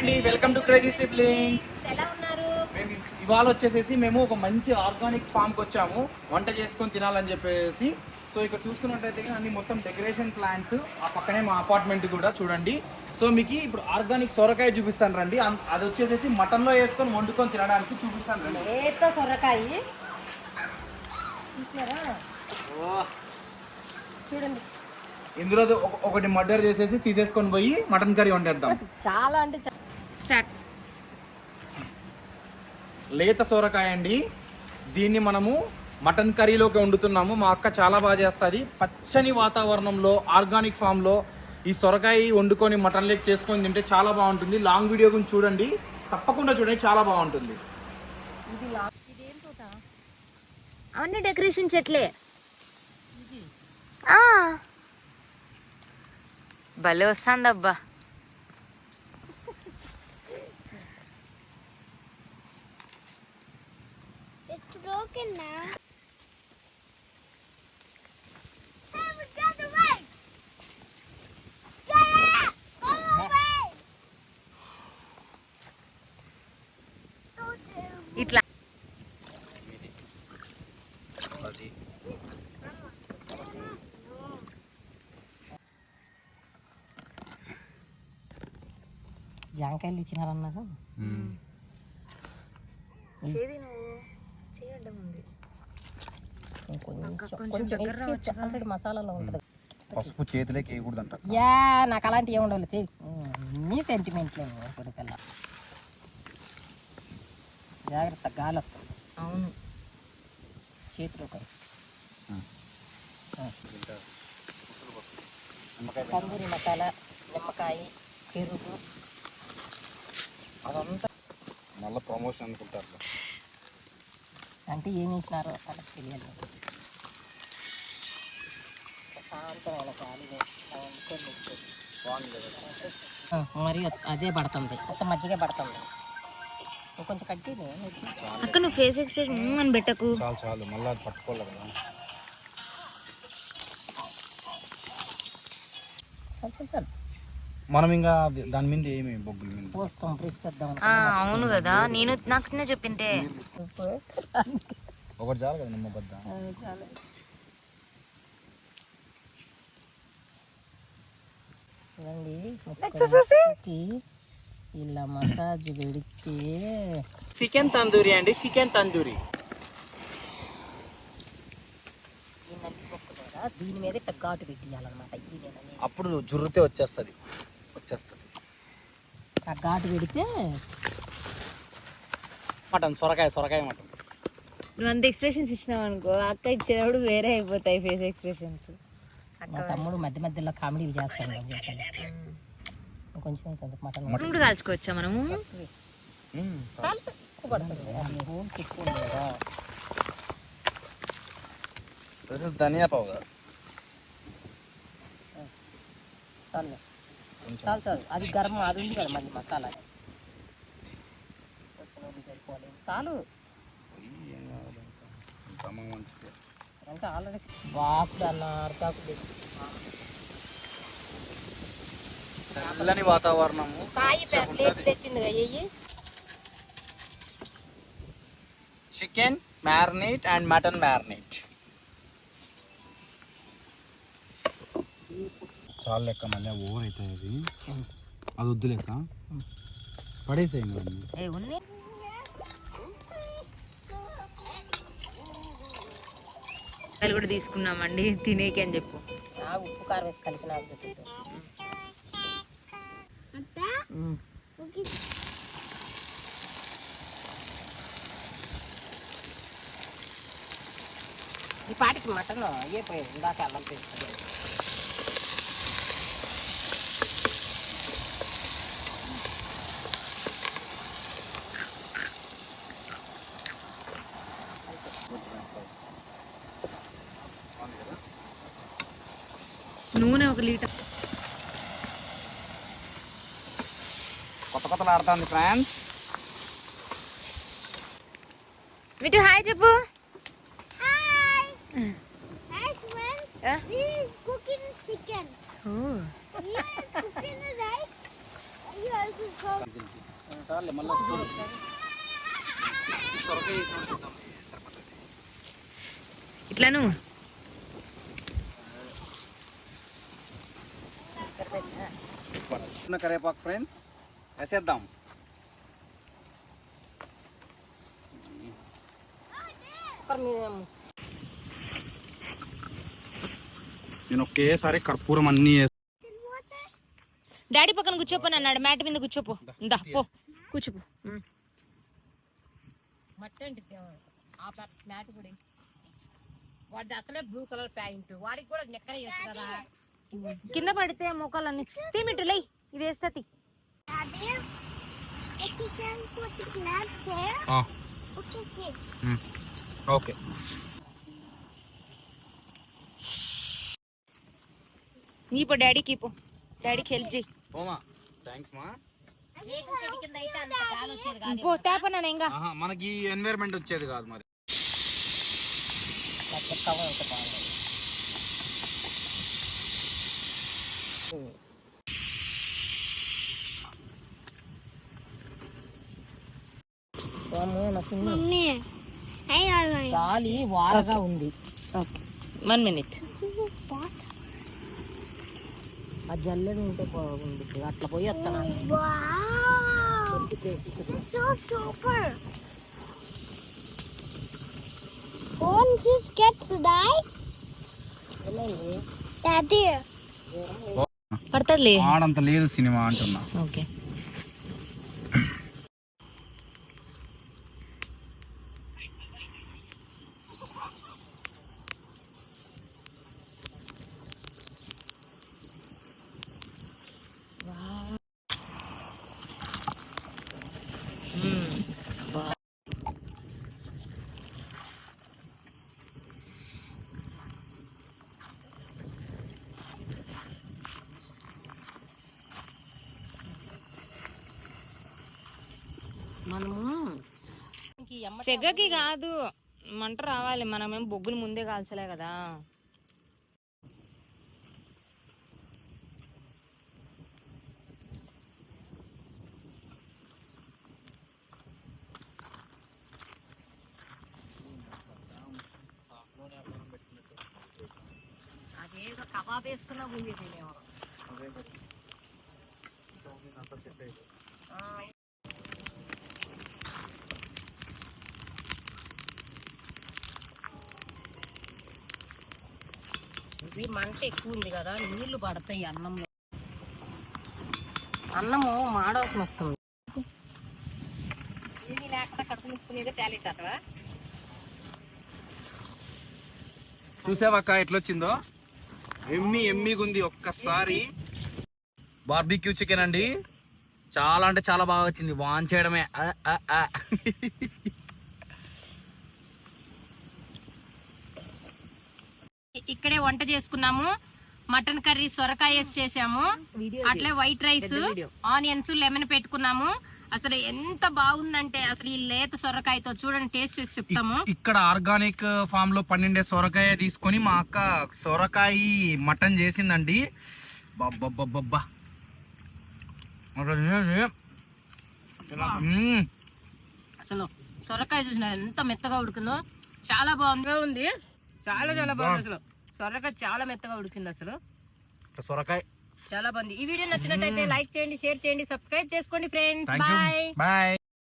అండి welcome to crazy siblings ఎలా ఉన్నారు? మేము ఇవాళ వచ్చేసేసి మేము ఒక మంచి ఆర్గానిక్ ఫామ్కి వచ్చాము. వంట చేసుకొని తినాలని చెప్పేసి. సో ఇక్కడ చూసుకున్నట్టయితే అన్ని మొత్తం డెకరేషన్ ప్లాంట్స్ ఆ పక్కనే మా అపార్ట్మెంట్ కూడా చూడండి. సో మీకు ఇప్పుడు ఆర్గానిక్ సొరకాయ చూపిస్తాను రండి. అది వచ్చేసేసి మటన్లో వేసుకొని వండుకొని తినడానికి చూపిస్తాను రండి. లేత సొరకాయ? చూడండి. ఇందులో ఒక- ఒకటి మర్డర్ చేసేసి తీసేసుకొని పోయి మటన్ కర్రీ వండేద్దాం. చాలా అంటే స్టార్ట్. లేత సొరకాయ అండి. దీన్ని మనము మటన్ కర్రీలోకి వండుతున్నాము. మా అక్క చాలా బాగా చేస్తుంది. పచ్చని వాతావరణంలో ఆర్గానిక్ ఫామ్లో ఈ సొరకాయ వండుకొని మటన్ లెగ్ చేసుకొని తింటే చాలా బాగుంటుంది. లాంగ్ వీడియో గురించి చూడండి. తప్పకుండా చూడండి. చాలా బాగుంటుంది. అవన్నీ డెకరేషన్ చెట్లే. ఆ. భలే వస్తుంది జాంకాయలు ఇచ్చినారన్నారు. చేది నువ్వు చేయడం ఉంది. కొంచెం. ఆల్రెడీ మసాలాలో ఉంటుంది. పసుపు చేతిలోకి వేయకూడదంట. యా నాకు అలాంటి ఏమి ఉండవు నీ సెంటిమెంట్లే కొడుకల్లా. జాగ్రత్త గాలి అవును. చేతిలో కొడు. తందూరి మసాలా నిమ్మకాయ పెరుగు. అదంతా మళ్ళీ ప్రమోషన్ అనుకుంటారు అంటే ఏం వేసినారో వాళ్ళకి ప్రశాంతమైన. ఆ, మరి అదే పడుతుంది. కొత్త మజ్జిగ పడుతుంది. ఇంకొంచెం కట్ చేయి అక్క నువ్వు ఫేస్ ఎక్స్ప్రెషన్ అని పెట్టకు. చాలు చాలు. మళ్ళీ అది పట్టుకోవాలి కదా. చాలు చాలు చాలు. మనం ఇంకా దాని మీద ఏమి బొగ్గుల మీద? పోస్తాం అవును కదా. నేను నాకు చిన్న చెప్పింటే. ఒకటి చాలు కదా నిమ్మ బద్ద. చాలు. ఇలా మసాజ్ పెడితే చికెన్ తందూరి అండి చికెన్ తందూరి. దీని మీద ఇట్లా ఘాటు పెట్టియాలన్నమాట. అప్పుడు జుర్రితే వచ్చేస్తుంది. వచ్చేస్తుంది. ఆ ఘాటు పెడితే మటన్ సొరకాయ సొరకాయ మటన్. నువ్వు అంత ఎక్స్ప్రెషన్స్ ఇచ్చినావు అనుకో అక్క ఇచ్చేటప్పుడు వేరే అయిపోతాయి ఫేస్ ఎక్స్ప్రెషన్స్ మా తమ్ముడు మధ్య మధ్యలో కామెడీలు చేస్తాడు అని చెప్పాలి కొంచెం మటన్ ఇప్పుడు కాల్చుకోవచ్చా మనము? కదా. ధనియా పౌడర్. చాలు చాలు చాలు. అది గరం అది ఉంది కదా మళ్ళీ మసాలా. చాలు. అంటే ఆల్రెడీ వాకులు అన్న అరకాకు తెచ్చి చల్లని వాతావరణము. సాయి ప్లేట్ తెచ్చింది అయ్యి chicken marinate and mutton marinate చాలా లెక్క మళ్ళీ ఓవర్ అవుతుంది అది అది వద్దు లెక్క. పడేసేయండి కూడా తీసుకున్నామండి తినేకి అని చెప్పు. ఆ ఉప్పు కారం వేసి కలిపిన Okay. ఈ పాటికి మటన్ అయిపోయింది ఇందాక అల్లం పేస్ట్ నూనె ఒక లీటర్. కొత్త కొత్తలు ఆడుతుంది ఫ్రాన్స్. మిటు హాయ్ చెప్పు. Hi! Hi, friends. Yeah? చిన్న కరేపాకు ఫ్రెండ్స్ వేసేద్దాం. నేను ఒకేసారి కర్పూరం అన్ని డాడీ పక్కన కూర్చోపని అన్నాడు మ్యాట్ మీద కూర్చోపో. ఇందా పో. కూర్చోపో. ఉమ్. మట్టి అంటే ఆ మ్యాట్ కూడా వాడి అసలే బ్లూ కలర్ ప్యాంట్. వాడికి కూడా నెక్కర వేయచ్చు కదా. కింద పడితే మోకాలన్నీ తీమిట్టు లే ఇది వేస్తుంది. ఓకే. నీ పో డాడీకి పో డాడీకి హెల్ప్ చేయి. ఓమా థ్యాంక్స్ మా. పో తేపన్నా ఇంకా. మనకి ఎన్వైర్మెంట్ వచ్చేది కాదు మరి. చెప్తాము ఎంత Alvin. గాలి వారగా ఉంది. ఓకే. వన్ మినిట్ ఆ జల్లెడు ఉంటే బాగుంది అట్లా పోయి వస్తాను. పడుతుందిలే ఆడంత లేదు సినిమా అంటున్నా. ఓకే మనము ఇంక ఈ ఎమ్మటే సెగకి కాదు మంట రావాలి. మనమేం బొగ్గులు ముందే కాల్చలే కదా. అదేదో కబాబ్ వేసుకున్నా ఇది మంట ఎక్కువ ఉంది కదా నీళ్ళు పడతాయి అన్నంలో. అన్నము మాడవసం వస్తుంది ఇది లేకుండా కడుపు టాలెంట్ చూసావక్క ఎట్లొచ్చిందో? ఎమ్మి ఎమ్మిగా ఉంది ఒక్కసారి. బార్బిక్యూ చికెన్ అండి. చాలా అంటే చాలా బాగా వచ్చింది. వాన్ చేయడమే ఆ, ఆ, ఆ. ఇక్కడే వంట చేసుకున్నాము. మటన్ కర్రీ సొరకాయ వేసి చేసాము. అట్లే వైట్ రైస్ ఆనియన్స్ లెమన్ పెట్టుకున్నాము. అసలు ఎంత బాగుందంటే అసలు ఈ లేత సొరకాయతో చూడండి టేస్ట్ చేసి చెప్తాము. ఇక్కడ ఆర్గానిక్ ఫామ్లో పండిండే సొరకాయ తీసుకొని మా అక్క సొరకాయ మటన్ చేసిందండి. బాబ్బా అసలు సొరకాయ చూసిన ఎంత మెత్తగా ఉడికిందో. చాలా బాగుంది. ఉంది చాలా చాలా బాగుంది అసలు. సొరకాయ చాలా మెత్తగా ఉడికింది అసలు. సొరకాయ. చాలా బాగుంది. ఈ వీడియో నచ్చినట్టయితే లైక్ చేయండి షేర్ చేయండి సబ్స్క్రైబ్ చేసుకోండి ఫ్రెండ్స్. Bye bye